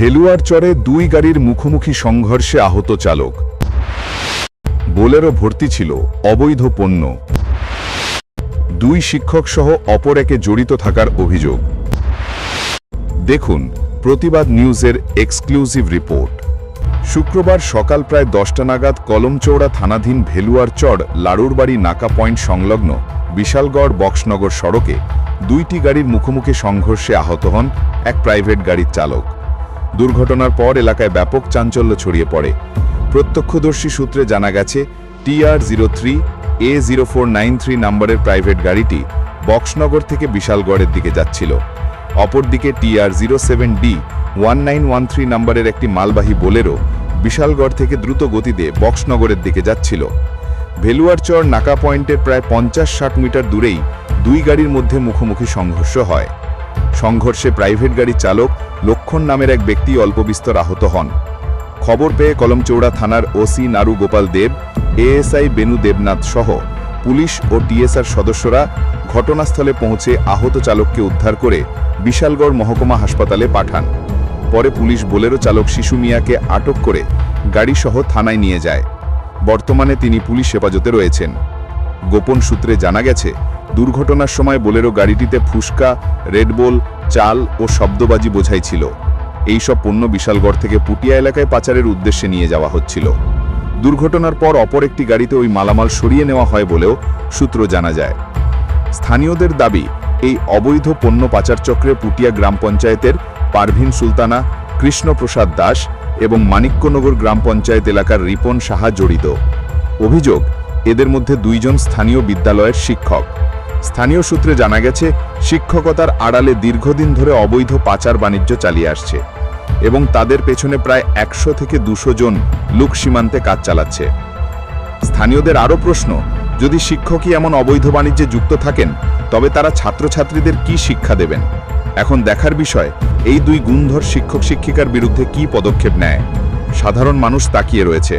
ভেলুয়ার চরে দুই গাড়ির মুখোমুখি সংঘর্ষে আহত চালক। বোলেরো ভর্তি ছিল, অবৈধ পণ্য। দুই শিক্ষক সহ অপর একে জড়িত থাকার অভিযোগ। দেখুন, প্রতিবাদ নিউজের এক্সক্লুসিভ রিপোর্ট। শুক্রবার সকাল প্রায় দশটা নাগাদ কলমচৌড়া থানাধীন ভেলুয়ার চড় লাড়ুরবাড়ি নাকা পয়েন্ট সংলগ্ন বিশালগড় বক্সনগর সড়কে দুইটি গাড়ির মুখোমুখি সংঘর্ষে আহত হন এক প্রাইভেট গাড়ির চালক। দুর্ঘটনার পর এলাকায় ব্যাপক চাঞ্চল্য ছড়িয়ে পড়ে। প্রত্যক্ষদর্শী সূত্রে জানা গেছে TR zero three, A zero four nine three নম্বরের প্রাইভেট গাড়িটি বক্সনগর থেকে বিশালগড়ের দিকে যাচ্ছিল। অপরদিকে TR zero seven D, one nine one three নম্বরের একটি মালবাহী বোলেরো বিশালগড় থেকে দ্রুত গতিতে বক্সনগরের দিকে যাচ্ছিল। ভেলুয়ারচর নাকা পয়েন্টের প্রায় পঞ্চাশ ষাট মিটার দূরেই দুই গাড়ির মধ্যে মুখোমুখি সংঘর্ষ হয়। সংঘর্ষে প্রাইভেট গাড়ির চালক লক্ষণ নামের এক ব্যক্তি অল্পবিস্তর আহত হন। খবর পেয়ে কলমচৌড়া থানার ওসি নারু গোপাল দেব, এএসআই বেনু দেবনাথ সহ পুলিশ ও টিএসআর সদস্যরা ঘটনাস্থলে পৌঁছে আহত চালককে উদ্ধার করে বিশালগড় মহকুমা হাসপাতালে পাঠান। পরে পুলিশ বোলেরো চালক শিশু মিয়াকে আটক করে গাড়িসহ থানায় নিয়ে যায়। বর্তমানে তিনি পুলিশ হেফাজতে রয়েছেন। গোপন সূত্রে জানা গেছে দুর্ঘটনার সময় বোলেরো গাড়িটিতে ফুসকা রেডবোল চাল ও শব্দবাজি বোঝাই ছিল এই সব পণ্য বিশালগড় থেকে পুটিয়া এলাকায় পাচারের উদ্দেশ্যে নিয়ে যাওয়া হচ্ছিল। দুর্ঘটনার পর অপর একটি গাড়িতে ওই মালামাল সরিয়ে নেওয়া হয় বলেও সূত্র জানা যায়। স্থানীয়দের দাবি, এই অবৈধ পণ্য পাচার চক্রে পুটিয়া গ্রাম পঞ্চায়েতের পারভিন সুলতানা, কৃষ্ণপ্রসাদ দাস এবং মানিক্যনগর গ্রাম পঞ্চায়েত এলাকার রিপন সাহা জড়িত। অভিযোগ, এদের মধ্যে দুইজন স্থানীয় বিদ্যালয়ের শিক্ষক। স্থানীয় সূত্রে জানা গেছে, শিক্ষকতার আড়ালে দীর্ঘদিন ধরে অবৈধ পাচার বাণিজ্য চালিয়ে আসছে এবং তাদের পেছনে প্রায় একশো থেকে দুশো জন লুক সীমান্তে কাজ চালাচ্ছে। স্থানীয়দের আরও প্রশ্ন, যদি শিক্ষকই এমন অবৈধ বাণিজ্যে যুক্ত থাকেন, তবে তারা ছাত্রছাত্রীদের কি শিক্ষা দেবেন? এখন দেখার বিষয়, এই দুই গুণধর শিক্ষক শিক্ষিকার বিরুদ্ধে কি পদক্ষেপ নেয়? সাধারণ মানুষ তাকিয়ে রয়েছে।